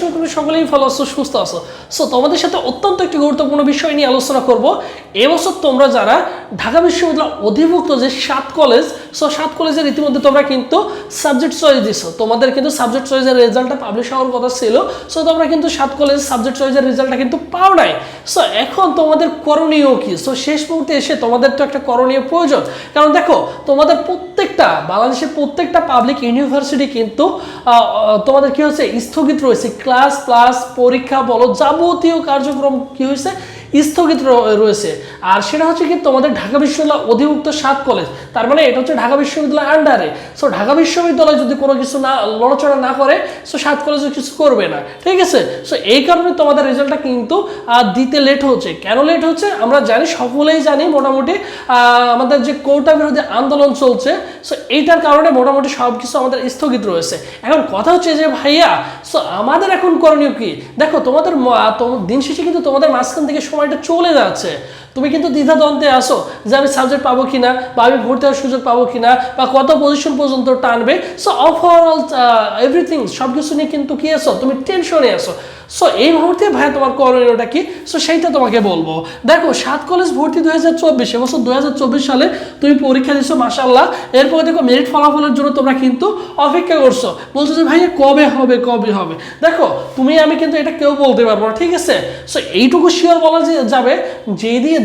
আশা করি সকলেই ভালো আছো, সুস্থ আছো। সো তোমাদের সাথে অত্যন্ত একটি গুরুত্বপূর্ণ বিষয় নিয়ে আলোচনা করব। এবছর তোমরা যারা ঢাকা বিশ্ববিদ্যালয় অধিভুক্ত যে সাত কলেজ সো সাত কলেজের ইতিমধ্যে তোমরা কিন্তু সাবজেক্ট চয়েস দিছো। তোমাদের কিন্তু সাবজেক্ট চয়েসের রেজাল্টটা পাবলিশ হওয়ার কথা ছিল সো তোমরা কিন্তু সাত কলেজ সাবজেক্ট চয়েসের রেজাল্টটা কিন্তু পাও নাই। সো এখন তোমাদের করণীয় কি? সো শেষ মুহূর্তে এসে তোমাদের তো একটা করণীয় প্রয়োজন। কারণ দেখো, তোমাদের প্রত্যেকটা, বাংলাদেশের প্রত্যেকটা পাবলিক ইউনিভার্সিটি কিন্তু তোমাদের কি হচ্ছে স্থগিত রয়েছে। ক্লাস প্লাস পরীক্ষা বলো, যাবতীয় কার্যক্রম কি হয়েছে? স্থগিত রয়েছে। আর সেটা হচ্ছে কি তোমাদের ঢাকা বিশ্ববিদ্যালয় অধিভুক্ত সাত কলেজ। তার মানে এটা হচ্ছে ঢাকা বিশ্ববিদ্যালয় আন্ডারে সো ঢাকা বিশ্ববিদ্যালয় যদি কোনো কিছু না, লড়াচড়া না করে সো সাত কলেজে কিছু করবে না। ঠিক আছে? সো এই কারণে তোমাদের রেজাল্টটা কিন্তু দিতে লেট হচ্ছে। কেন লেট হচ্ছে? আমরা জানি, সকলেই জানি মোটামুটি আমাদের যে কোটা বিরোধী আন্দোলন চলছে সো এইটার কারণে মোটামুটি সব কিছু আমাদের স্থগিত রয়েছে। এখন কথা হচ্ছে যে, ভাইয়া সো আমাদের এখন করণীয় কি? দেখো, তোমাদের দিন শেষে কিন্তু তোমাদের মাঝখান থেকে সময়টা চলে যাচ্ছে। তুমি কিন্তু দ্বিধাদ্বন্দ্বে আসো যে আমি সাবজেক্ট পাবো কিনা বা আমি ভর্তি হওয়ার সুযোগ পাবো কিনা বা কত পজিশন পর্যন্ত টানবে। সো ওভারঅল এভরিথিং সব কিছু নিয়ে কিন্তু কি আসো তুমি টেনশনে আসো সো এই মুহূর্তে ভাই, তোমার করণীয়টা কি? সো সেইটা তোমাকে বলব। দেখো, সাত কলেজ ভর্তি দুই হাজার চব্বিশ এবছর দুই হাজার চব্বিশ সালে তুমি পরীক্ষা দিচ্ছ মাসাল্লাহ এরপরে দেখো মেরিট ফলাফলের জন্য তোমরা কিন্তু অপেক্ষা করছ। বলছো যে, ভাইয়া, কবে হবে কবে হবে? দেখো, তুমি, আমি কিন্তু এটা কেউ বলতে পারব না, ঠিক আছে? সো এইটুকু শিওর বলা যাবে, যেদিন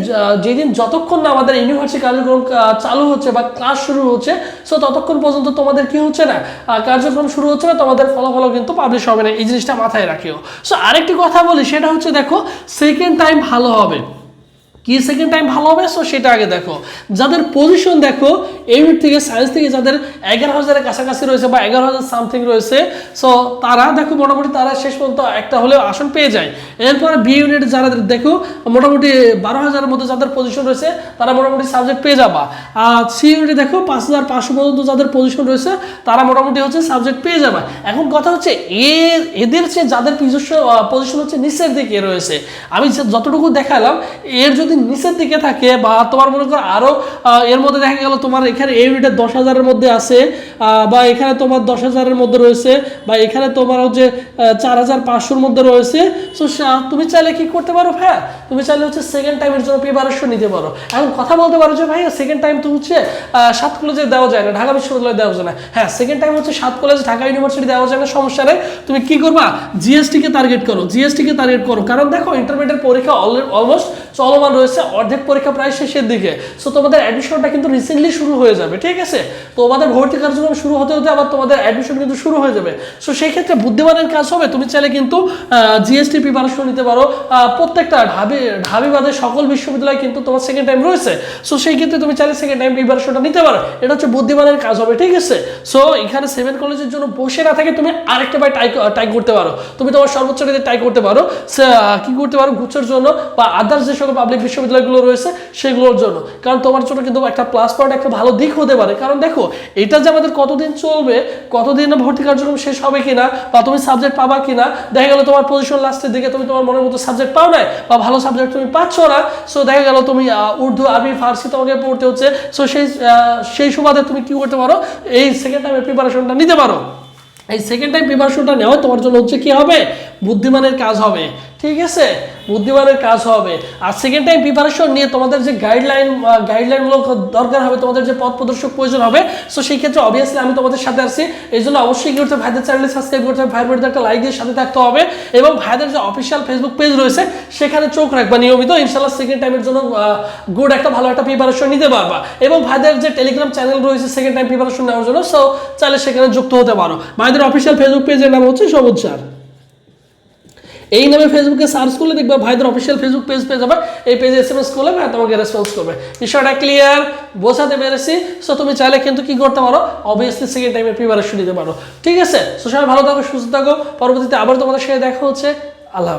যেদিন যতক্ষণ না আমাদের ইউনিভার্সিটি কার্যক্রম চালু হচ্ছে বা ক্লাস শুরু হচ্ছে সো ততক্ষণ পর্যন্ত তোমাদের কি হচ্ছে না কার্যক্রম শুরু হচ্ছে না, তোমাদের ফলাফল কিন্তু পাবলিশ হবে না, এই জিনিসটা মাথায় রাখিও। সো আরেকটি কথা বলি সেটা হচ্ছে দেখো সেকেন্ড টাইম ভালো হবে। কি সেকেন্ড টাইম ভালো হবে? সো সেটা আগে দেখো। যাদের পজিশন দেখো এইট থেকে সায়েন্স থেকে যাদের এগারো হাজারের কাছাকাছি রয়েছে বা এগারো হাজার সামথিং রয়েছে সো তারা দেখো মোটামুটি তারা শেষ পর্যন্ত একটা হলেও আসন পেয়ে যায়। এরপরে বি ইউনিট যারা দেখো, মোটামুটি বারো হাজারের মধ্যে যাদের পজিশন রয়েছে, তারা মোটামুটি সাবজেক্ট পেয়ে যাবা। আর সি ইউনিটে দেখো, পাঁচ হাজার পাঁচশো পর্যন্ত যাদের পজিশন রয়েছে, তারা মোটামুটি হচ্ছে সাবজেক্ট পেয়ে যাবে। এখন কথা হচ্ছে, এ, এদের চেয়ে যাদের পজিশন হচ্ছে নিচের দিকে রয়েছে। আমি যতটুকু দেখালাম, এর যদি নিচের দিকে থাকে বা তোমার মনে করো আরও এর মধ্যে দেখা গেল তোমার এখানে এই দশ হাজারের মধ্যে আছে বা এখানে তোমার দশ হাজারের মধ্যে রয়েছে, বা এখানে তোমার হচ্ছে চার হাজার পাঁচশোর মধ্যে রয়েছে। সো, তুমি চাইলে কি করতে পারো হ্যাঁ তুমি চাইলে হচ্ছে সেকেন্ড টাইমের জন্য প্রিপারেশন নিতে পারো। এখন কথা বলতে পারো যে ভাই সেকেন্ড টাইম তো হচ্ছে সাত কলেজে দেওয়া যায় না, ঢাকা বিশ্ববিদ্যালয়ে দেওয়া যায় না। হ্যাঁ সেকেন্ড টাইম হচ্ছে সাত কলেজ ঢাকা ইউনিভার্সিটি দেওয়া যায় না, সমস্যা নেই। তুমি কি করবা? জিএসটি কে টার্গেট করো জিএসটি কে টার্গেট করো। কারণ দেখো ইন্টারমিডিয়েট পরীক্ষা অলমোস্ট চলমান রয়েছে, অর্ধেক পরীক্ষা প্রায় শেষের দিকে। সো তোমাদের অ্যাডমিশনটা কিন্তু রিসেন্টলি শুরু হয়ে যাবে, ঠিক আছে? তোমাদের ভর্তি কার্যক্রম শুরু হতে হতে আবার তোমাদের অ্যাডমিশন কিন্তু শুরু হয়ে যাবে। সো সেই ক্ষেত্রে বুদ্ধিমানের কাজ হবে, তুমি চাইলে কিন্তু জিএসটি প্রিপারেশন নিতে পারো। প্রত্যেকটা ঢাবি ঢাবি বাদে সকল বিশ্ববিদ্যালয় কিন্তু তোমার সেকেন্ড টাইম রয়েছে। সো সেই ক্ষেত্রে তুমি চাইলে সেকেন্ড টাইম প্রিপারেশনটা নিতে পারো। এটা হচ্ছে বুদ্ধিমানের কাজ হবে, ঠিক আছে? সো এখানে সেভেন কলেজের জন্য বসে না থাকে তুমি আরেকটা বাই টাই টাই করতে পারো। তুমি তোমার সর্বোচ্চ টাই করতে পারো। কি করতে পারো? গুচ্ছের জন্য বা আদার্স যে সকল পাবলিক বিশ্ববিদ্যালয়গুলো রয়েছে, সেগুলোর জন্য। কারণ তোমার জন্য কিন্তু একটা প্লাস পয়েন্ট একটা ভালো দিক হতে পারে। কারণ দেখো, এটা যে আমাদের কতদিন চলবে, কতদিন ভর্তি কার্যক্রম শেষ হবে কিনা, বা তুমি সাবজেক্ট পাবা কিনা, দেখা গেল তোমার পজিশন লাস্টের দিকে তুমি তোমার মনের মতো সাবজেক্ট পাও নাই, বা ভালো সাবজেক্ট তুমি পাচ্ছ না সো দেখা গেল তুমি উর্দু, আরবি, ফার্সি তোমাকে পড়তে হচ্ছে সো সেই সেই সুবাদে তুমি কি করতে পারো, এই সেকেন্ড টাইমের প্রিপারেশনটা নিতে পারো। এই সেকেন্ড টাইম প্রিপারেশনটা নেওয়া তোমার জন্য হচ্ছে কি হবে? বুদ্ধিমানের কাজ হবে। ঠিক আছে? বুদ্ধিমানের কাজ হবে। আর সেকেন্ড টাইম প্রিপারেশন নিয়ে তোমাদের যে গাইডলাইন গাইডলাইনগুলো দরকার হবে, তোমাদের যে পথ প্রদর্শক প্রয়োজন হবে সো সেই ক্ষেত্রে অবভিয়াসলি আমি তোমাদের সাথে আসছি এই জন্য অবশ্যই কি করতে ভাইদের চ্যানেলে সাবস্ক্রাইব করতে হবে, ভাইয়ের বাড়িতে একটা লাইক দিয়ে সাথে থাকতে হবে এবং ভাইদের যে অফিসিয়াল ফেসবুক পেজ রয়েছে, সেখানে চোখ রাখবা নিয়মিত। ইনশাল্লাহ সেকেন্ড টাইমের জন্য গুড একটা ভালো একটা প্রিপারেশন নিতে পারবা। এবং ভাইদের যে টেলিগ্রাম চ্যানেল রয়েছে সেকেন্ড টাইম প্রিপারেশন নেওয়ার জন্য সো চাইলে সেখানে যুক্ত হতে পারো। ভাইদের অফিসিয়াল ফেসবুক পেজের নাম হচ্ছে সবুজ স্যার। এই নামে ফেসবুকে সার্চ করলে দেখবে ভাইদের অফিসিয়াল ফেসবুক পেজ পেয়ে যাবে। এই পেজে এস এম এস করলে ভাই তোমাকে রেসপন্স করবে। বিষয়টা ক্লিয়ার বোঝাতে পেরেছি। সো তুমি চাইলে কিন্তু কি করতে পারো? অবভিয়াসলি সেকেন্ড টাইমে প্রিপারেশন নিতে পারো। ঠিক আছে? সো সবাই ভালো থাকো, সুস্থ থাকো। পরবর্তীতে আবার তোমাদের সাথে দেখা হচ্ছে। আল্লাহ।